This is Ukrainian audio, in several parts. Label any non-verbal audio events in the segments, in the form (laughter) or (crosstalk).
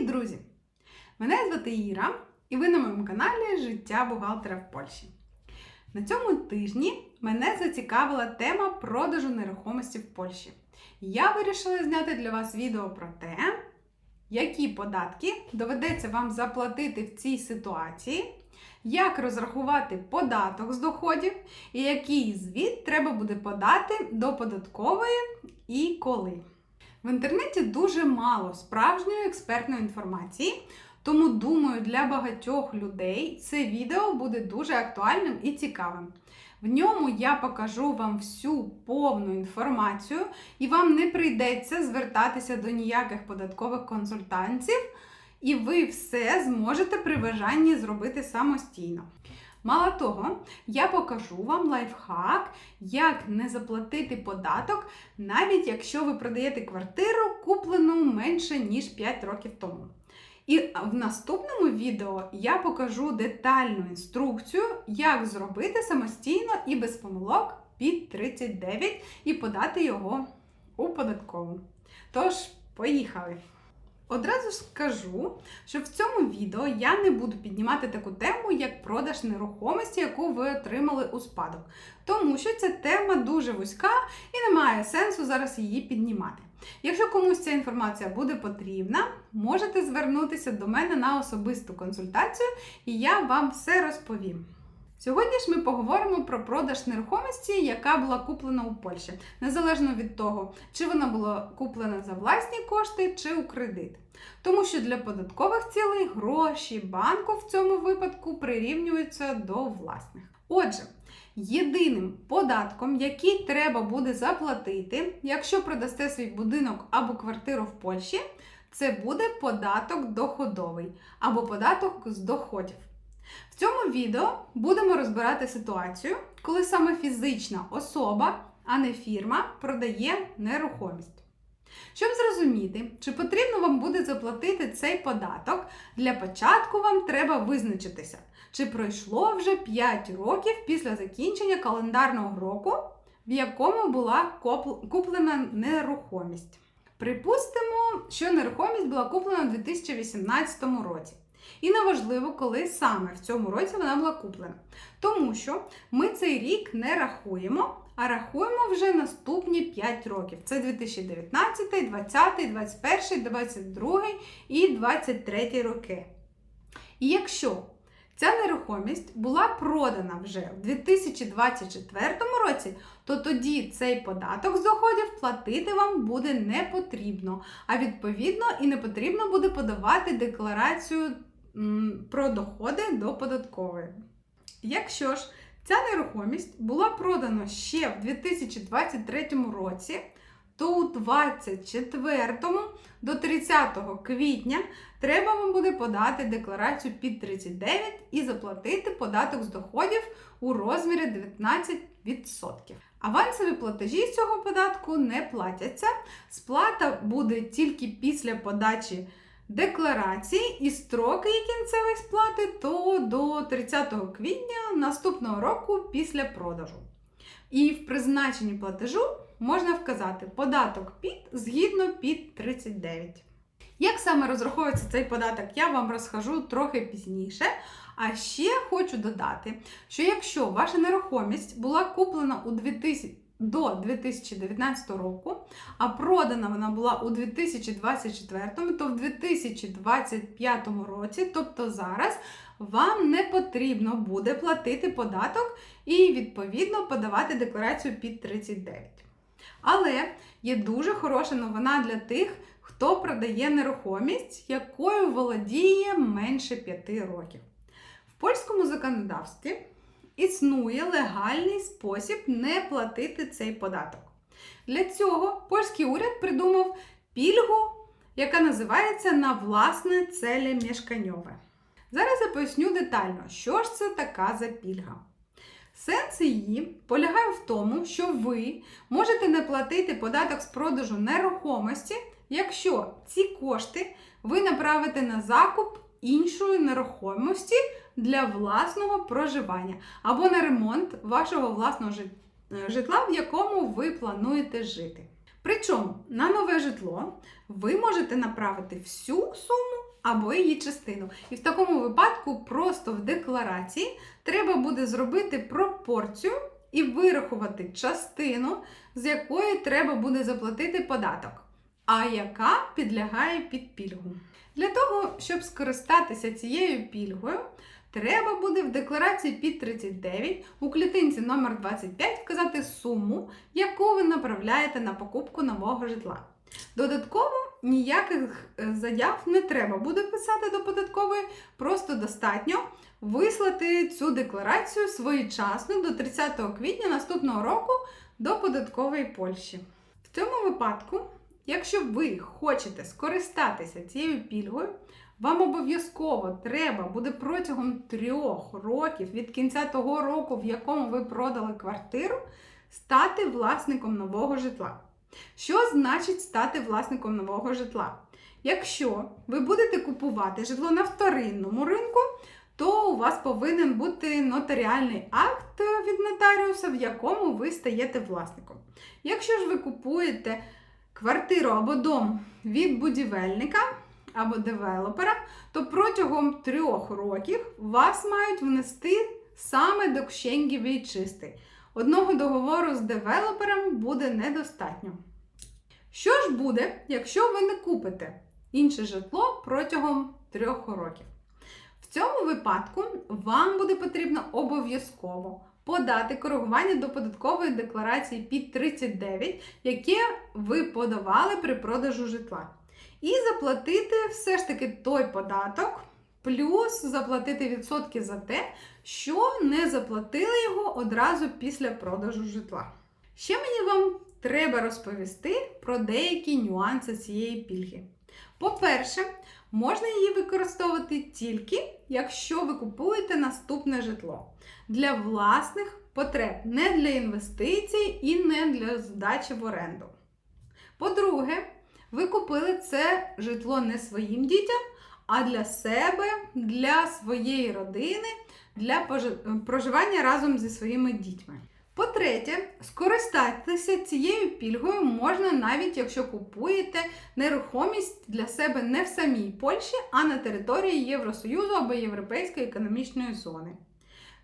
Привіт, друзі! Мене звати Іра, і ви на моєму каналі Життя бухгалтера в Польщі. На цьому тижні мене зацікавила тема продажу нерухомості в Польщі. Я вирішила зняти для вас відео про те, які податки доведеться вам заплатити в цій ситуації, як розрахувати податок з доходів і який звіт треба буде подати до податкової і коли. В інтернеті дуже мало справжньої експертної інформації, тому думаю, для багатьох людей це відео буде дуже актуальним і цікавим. В ньому я покажу вам всю повну інформацію, і вам не прийдеться звертатися до ніяких податкових консультантів, і ви все зможете при бажанні зробити самостійно. Мало того, я покажу вам лайфхак, як не заплатити податок, навіть якщо ви продаєте квартиру, куплену менше ніж 5 років тому. І в наступному відео я покажу детальну інструкцію, як зробити самостійно і без помилок під 39 і подати його у податкову. Тож, поїхали! Одразу ж скажу, що в цьому відео я не буду піднімати таку тему, як продаж нерухомості, яку ви отримали у спадок. Тому що ця тема дуже вузька і немає сенсу зараз її піднімати. Якщо комусь ця інформація буде потрібна, можете звернутися до мене на особисту консультацію, і я вам все розповім. Сьогодні ж ми поговоримо про продаж нерухомості, яка була куплена у Польщі, незалежно від того, чи вона була куплена за власні кошти чи у кредит. Тому що для податкових цілей гроші банку в цьому випадку прирівнюються до власних. Отже, єдиним податком, який треба буде заплатити, якщо продасте свій будинок або квартиру в Польщі, це буде податок доходовий або податок з доходів. В цьому відео будемо розбирати ситуацію, коли саме фізична особа, а не фірма, продає нерухомість. Щоб зрозуміти, чи потрібно вам буде заплатити цей податок, для початку вам треба визначитися, чи пройшло вже 5 років після закінчення календарного року, в якому була куплена нерухомість. Припустимо, що нерухомість була куплена у 2018 році. І неважливо, коли саме в цьому році вона була куплена. Тому що ми цей рік не рахуємо, а рахуємо вже наступні 5 років. Це 2019, 2020, 2021, 2022 і 2023 роки. І якщо ця нерухомість була продана вже в 2024 році, то тоді цей податок з доходів платити вам буде не потрібно, а відповідно і не потрібно буде подавати декларацію про доходи до податкової. Якщо ж ця нерухомість була продана ще в 2023 році, то у 2024 до 30 квітня треба вам буде подати декларацію під 39 і заплатити податок з доходів у розмірі 19%. Авансові платежі з цього податку не платяться. Сплата буде тільки після подачі декларації і строки кінцевої сплати то до 30 квітня наступного року після продажу. І в призначенні платежу можна вказати податок під згідно під 39. Як саме розраховується цей податок, я вам розкажу трохи пізніше. А ще хочу додати, що якщо ваша нерухомість була куплена у 2000 до 2019 року, а продана вона була у 2024, то в 2025 році, тобто зараз, вам не потрібно буде платити податок і, відповідно, подавати декларацію під 39. Але є дуже хороша новина для тих, хто продає нерухомість, якою володіє менше 5 років. В польському законодавстві існує легальний спосіб не платити цей податок. Для цього польський уряд придумав пільгу, яка називається на власне целе мешканьове. Зараз я поясню детально, що ж це така за пільга. Сенс її полягає в тому, що ви можете не платити податок з продажу нерухомості, якщо ці кошти ви направите на закуп іншої нерухомості для власного проживання або на ремонт вашого власного е, житла, в якому ви плануєте жити. Причому на нове житло ви можете направити всю суму або її частину. І в такому випадку просто в декларації треба буде зробити пропорцію і вирахувати частину, з якої треба буде заплатити податок, а яка підлягає під пільгу. Для того, щоб скористатися цією пільгою, треба буде в декларації під 39 у клітинці номер 25 вказати суму, яку ви направляєте на покупку нового житла. Додатково ніяких е, заяв не треба буде писати до податкової, просто достатньо вислати цю декларацію своєчасно до 30 квітня наступного року до податкової Польщі. В цьому випадку, якщо ви хочете скористатися цією пільгою, вам обов'язково треба буде протягом трьох років від кінця того року, в якому ви продали квартиру, стати власником нового житла. Що значить стати власником нового житла? Якщо ви будете купувати житло на вторинному ринку, то у вас повинен бути нотаріальний акт від нотаріуса, в якому ви стаєте власником. Якщо ж ви купуєте квартиру або дом від будівельника або девелопера, то протягом трьох років вас мають внести саме до кщенгі війчистий. Одного договору з девелопером буде недостатньо. Що ж буде, якщо ви не купите інше житло протягом трьох років? В цьому випадку вам буде потрібно обов'язково подати коригування до податкової декларації під 39, яке ви подавали при продажу житла. І заплатити все ж таки той податок, плюс заплатити відсотки за те, що не заплатили його одразу після продажу житла. Ще мені вам треба розповісти про деякі нюанси цієї пільги. По-перше, можна її використовувати тільки, якщо ви купуєте наступне житло для власних потреб, не для інвестицій і не для здачі в оренду. По-друге, ви купили це житло не своїм дітям, а для себе, для своєї родини, для проживання разом зі своїми дітьми. По-третє, скористатися цією пільгою можна навіть якщо купуєте нерухомість для себе не в самій Польщі, а на території Євросоюзу або Європейської економічної зони.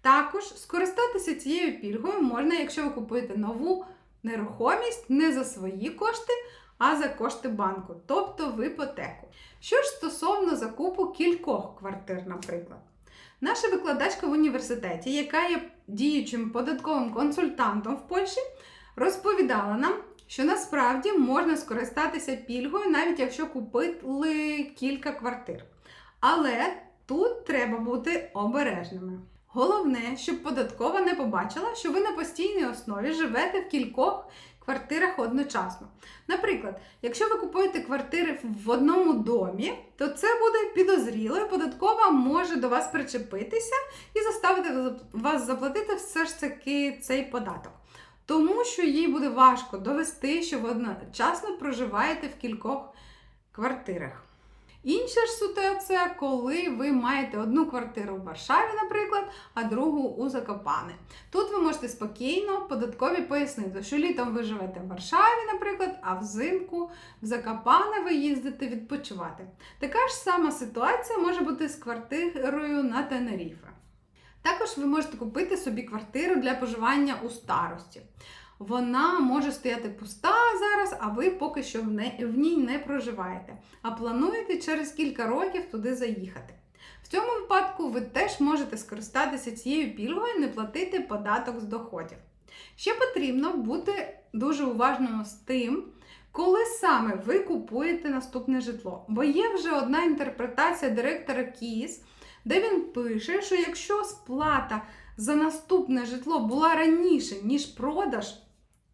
Також скористатися цією пільгою можна, якщо ви купуєте нову нерухомість не за свої кошти, а за кошти банку, тобто в іпотеку. Що ж стосовно закупу кількох квартир, наприклад. Наша викладачка в університеті, яка є діючим податковим консультантом в Польщі, розповідала нам, що насправді можна скористатися пільгою, навіть якщо купили кілька квартир. Але тут треба бути обережними. Головне, щоб податкова не побачила, що ви на постійній основі живете в кількох квартирах одночасно. Наприклад, якщо ви купуєте квартири в одному домі, то це буде підозріло, і податкова може до вас причепитися і заставити вас заплатити все ж таки цей податок. Тому що їй буде важко довести, що ви одночасно проживаєте в кількох квартирах. Інша ж ситуація, коли ви маєте одну квартиру в Варшаві, наприклад, а другу у Закопане. Тут ви можете спокійно податкові пояснити, що літом ви живете в Варшаві, наприклад, а взимку в Закопане ви їздите відпочивати. Така ж сама ситуація може бути з квартирою на Тенеріфе. Також ви можете купити собі квартиру для поживання у старості вона може стояти пуста зараз, а ви поки що в ній не проживаєте, а плануєте через кілька років туди заїхати. В цьому випадку ви теж можете скористатися цією пільгою і не платити податок з доходів. Ще потрібно бути дуже уважним з тим, коли саме ви купуєте наступне житло. Бо є вже одна інтерпретація директора КІС, де він пише, що якщо сплата за наступне житло була раніше, ніж продаж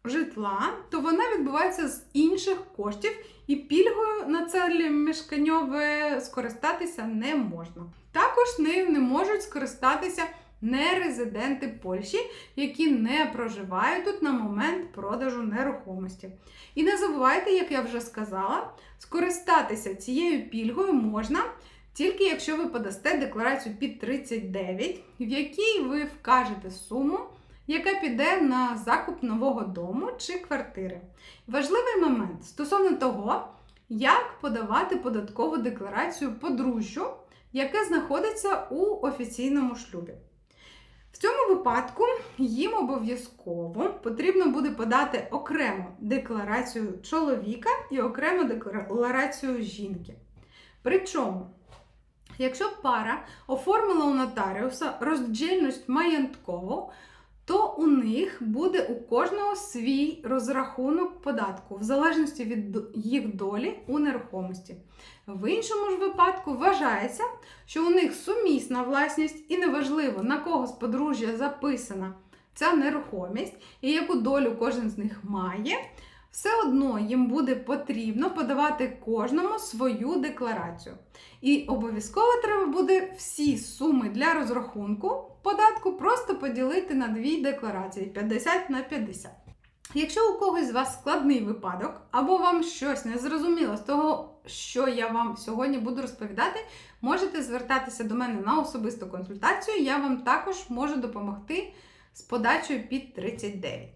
житла, то вона відбувається з інших коштів, і пільгою на це мешканьове скористатися не можна. Також нею не можуть скористатися нерезиденти Польщі, які не проживають тут на момент продажу нерухомості. І не забувайте, як я вже сказала, скористатися цією пільгою можна. Тільки якщо ви подасте декларацію під 39, в якій ви вкажете суму, яка піде на закуп нового дому чи квартири. Важливий момент стосовно того, як подавати податкову декларацію подружжю, яке знаходиться у офіційному шлюбі. В цьому випадку їм обов'язково потрібно буде подати окрему декларацію чоловіка і окрему декларацію жінки. Причому, якщо пара оформила у нотаріуса роздільність маєнткову, то у них буде у кожного свій розрахунок податку, в залежності від їх долі у нерухомості. В іншому ж випадку вважається, що у них сумісна власність, і неважливо, на кого з подружжя записана ця нерухомість і яку долю кожен з них має. Все одно їм буде потрібно подавати кожному свою декларацію. І обов'язково треба буде всі суми для розрахунку податку просто поділити на дві декларації 50 на 50. Якщо у когось з вас складний випадок, або вам щось не зрозуміло з того, що я вам сьогодні буду розповідати, можете звертатися до мене на особисту консультацію, я вам також можу допомогти з подачею під 39.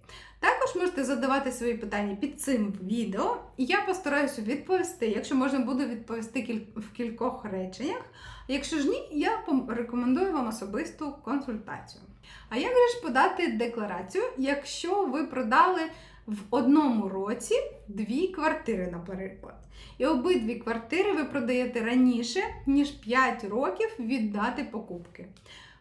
Також можете задавати свої питання під цим відео, і я постараюся відповісти, якщо можна буде відповісти в кількох реченнях. Якщо ж ні, я рекомендую вам особисту консультацію. А як же ж подати декларацію, якщо ви продали в одному році дві квартири, наприклад? І обидві квартири ви продаєте раніше, ніж 5 років від дати покупки.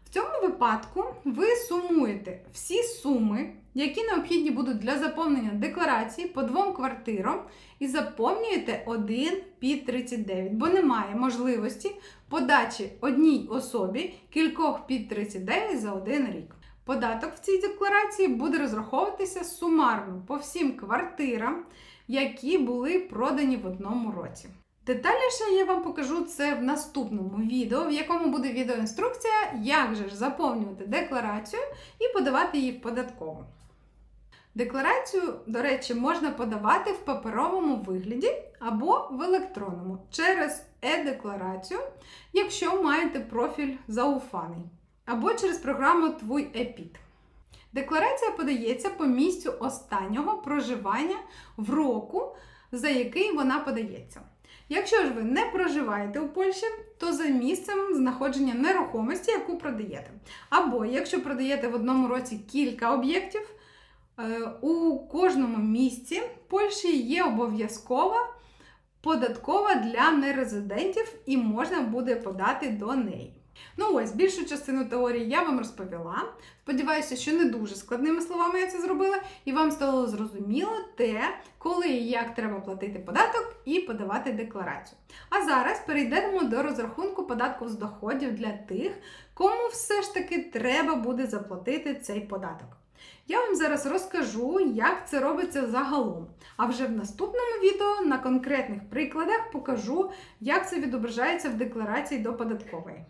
В цьому випадку ви сумуєте всі суми, які необхідні будуть для заповнення декларації по двом квартирам, і заповнюєте один під 39, бо немає можливості подачі одній особі кількох під 39 за один рік. Податок в цій декларації буде розраховуватися сумарно по всім квартирам, які були продані в одному році. Детальніше я вам покажу це в наступному відео, в якому буде відеоінструкція, як же ж заповнювати декларацію і подавати її в податкову. Декларацію, до речі, можна подавати в паперовому вигляді або в електронному через е-декларацію, якщо маєте профіль зауфаний, або через програму Твій ЕПІД. Декларація подається по місцю останнього проживання в року, за який вона подається. Якщо ж ви не проживаєте у Польщі, то за місцем знаходження нерухомості, яку продаєте. Або якщо продаєте в одному році кілька об'єктів, у кожному місці Польщі є обов'язкова податкова для нерезидентів і можна буде подати до неї. Ну ось, більшу частину теорії я вам розповіла. Сподіваюся, що не дуже складними словами я це зробила, і вам стало зрозуміло те, коли і як треба платити податок і подавати декларацію. А зараз перейдемо до розрахунку податку з доходів для тих, кому все ж таки треба буде заплатити цей податок. Я вам зараз розкажу, як це робиться загалом. А вже в наступному відео на конкретних прикладах покажу, як це відображається в декларації до податкової.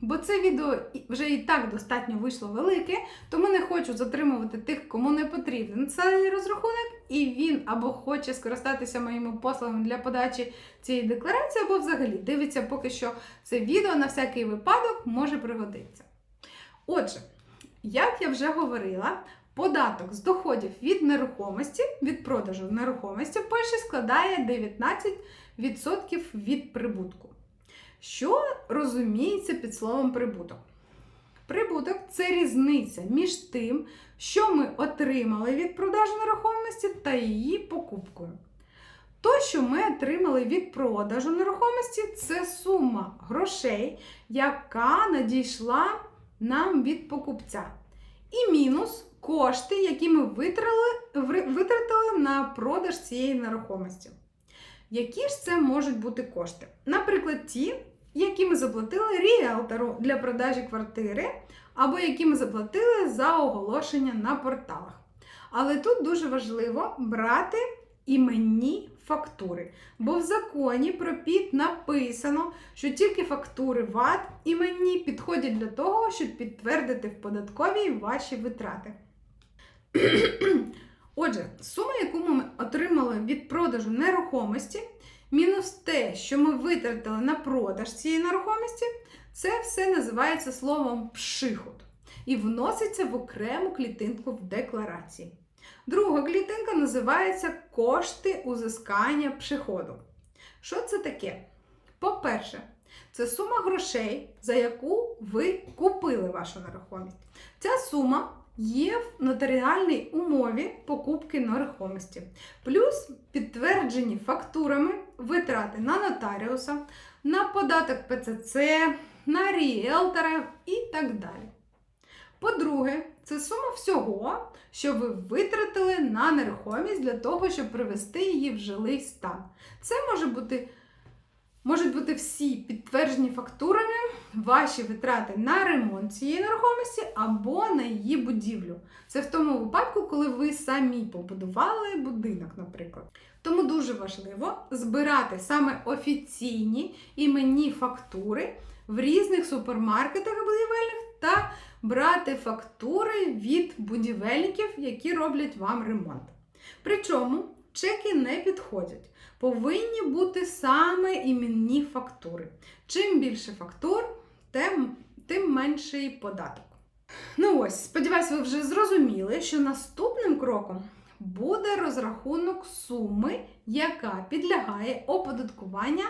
Бо це відео вже і так достатньо вийшло велике, тому не хочу затримувати тих, кому не потрібен цей розрахунок, і він або хоче скористатися моїми послугами для подачі цієї декларації, або взагалі дивиться поки що це відео на всякий випадок може пригодитися. Отже, як я вже говорила, податок з доходів від нерухомості, від продажу нерухомості в Польщі складає 19% від прибутку. Що розуміється під словом прибуток? Прибуток це різниця між тим, що ми отримали від продажу нерухомості та її покупкою. То, що ми отримали від продажу нерухомості, це сума грошей, яка надійшла нам від покупця. І мінус кошти, які ми витратили, витратили на продаж цієї нерухомості. Які ж це можуть бути кошти? Наприклад, ті, які ми заплатили ріелтору для продажі квартири, або які ми заплатили за оголошення на порталах. Але тут дуже важливо брати іменні фактури. Бо в законі про ПІД написано, що тільки фактури ВАТ іменні підходять для того, щоб підтвердити в податковій ваші витрати. (clears throat) Отже, сума, яку ми отримали від продажу нерухомості, Мінус те, що ми витратили на продаж цієї нерухомості, це все називається словом пшихот і вноситься в окрему клітинку в декларації. Друга клітинка називається кошти узискання пшиходу. Що це таке? По-перше, це сума грошей, за яку ви купили вашу нерухомість. Ця сума є в нотаріальній умові покупки нерухомості, плюс підтверджені фактурами витрати на нотаріуса, на податок ПЦЦ, на ріелтора і так далі. По-друге, це сума всього, що ви витратили на нерухомість для того, щоб привести її в жилий стан. Це може бути, можуть бути всі підтверджені фактурами ваші витрати на ремонт цієї нерухомості або на її будівлю. Це в тому випадку, коли ви самі побудували будинок, наприклад. Тому дуже важливо збирати саме офіційні іменні фактури в різних супермаркетах будівельних та брати фактури від будівельників, які роблять вам ремонт. Причому чеки не підходять. Повинні бути саме іменні фактури. Чим більше фактур, тим, тим менший податок. Ну ось, сподіваюся, ви вже зрозуміли, що наступним кроком буде розрахунок суми, яка підлягає оподаткування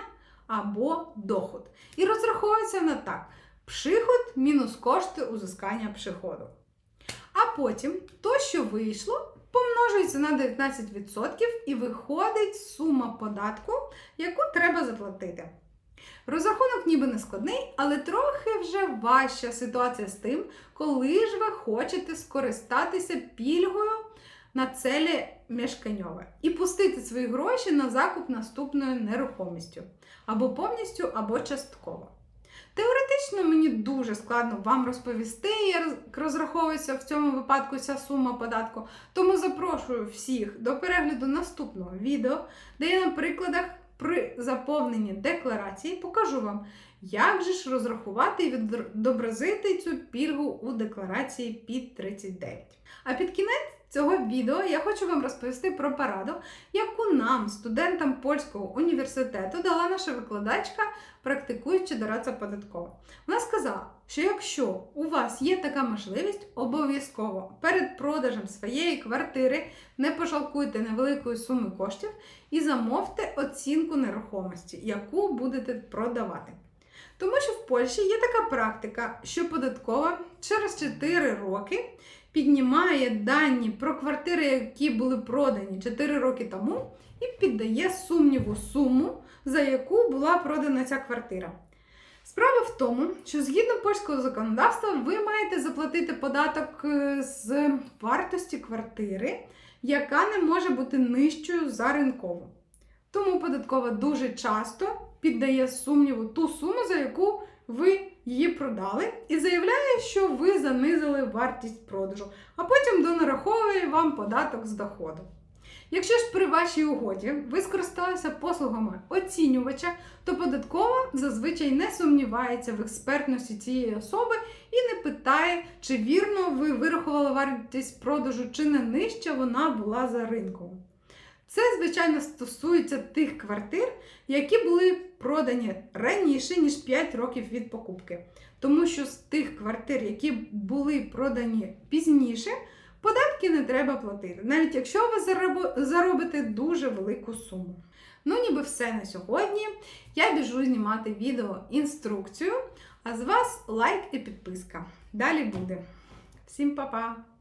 або доход. І розраховується вона так: пшиход мінус кошти узискання пшиходу. А потім то, що вийшло, помножується на 19% і виходить сума податку, яку треба заплатити. Розрахунок ніби не складний, але трохи вже важча ситуація з тим, коли ж ви хочете скористатися пільгою на целі мешканьове і пустити свої гроші на закуп наступною нерухомістю або повністю, або частково. Теоретично мені дуже складно вам розповісти, як розраховується в цьому випадку ця сума податку, тому запрошую всіх до перегляду наступного відео, де я на прикладах при заповненні декларації покажу вам, як же ж розрахувати і відобразити цю пільгу у декларації під 39. А під кінець цього відео я хочу вам розповісти про пораду, яку нам, студентам польського університету, дала наша викладачка, практикуючи дорадця податкова. Вона сказала, що якщо у вас є така можливість, обов'язково перед продажем своєї квартири не пожалкуйте невеликої суми коштів і замовте оцінку нерухомості, яку будете продавати. Тому що в Польщі є така практика, що податкова через 4 роки піднімає дані про квартири, які були продані 4 роки тому, і піддає сумніву суму, за яку була продана ця квартира. Справа в тому, що згідно польського законодавства, ви маєте заплатити податок е, з вартості квартири, яка не може бути нижчою за ринкову. Тому податкова дуже часто піддає сумніву ту суму, за яку ви її продали, і заявляє, що ви занизили вартість продажу, а потім донараховує вам податок з доходу. Якщо ж при вашій угоді ви скористалися послугами оцінювача, то податкова зазвичай не сумнівається в експертності цієї особи і не питає, чи вірно ви вирахували вартість продажу, чи не нижча вона була за ринком. Це, звичайно, стосується тих квартир, які були продані раніше, ніж 5 років від покупки. Тому що з тих квартир, які були продані пізніше, податки не треба платити, навіть якщо ви заробите дуже велику суму. Ну, ніби все на сьогодні. Я біжу знімати відео інструкцію, а з вас лайк і підписка. Далі буде. Всім па-па!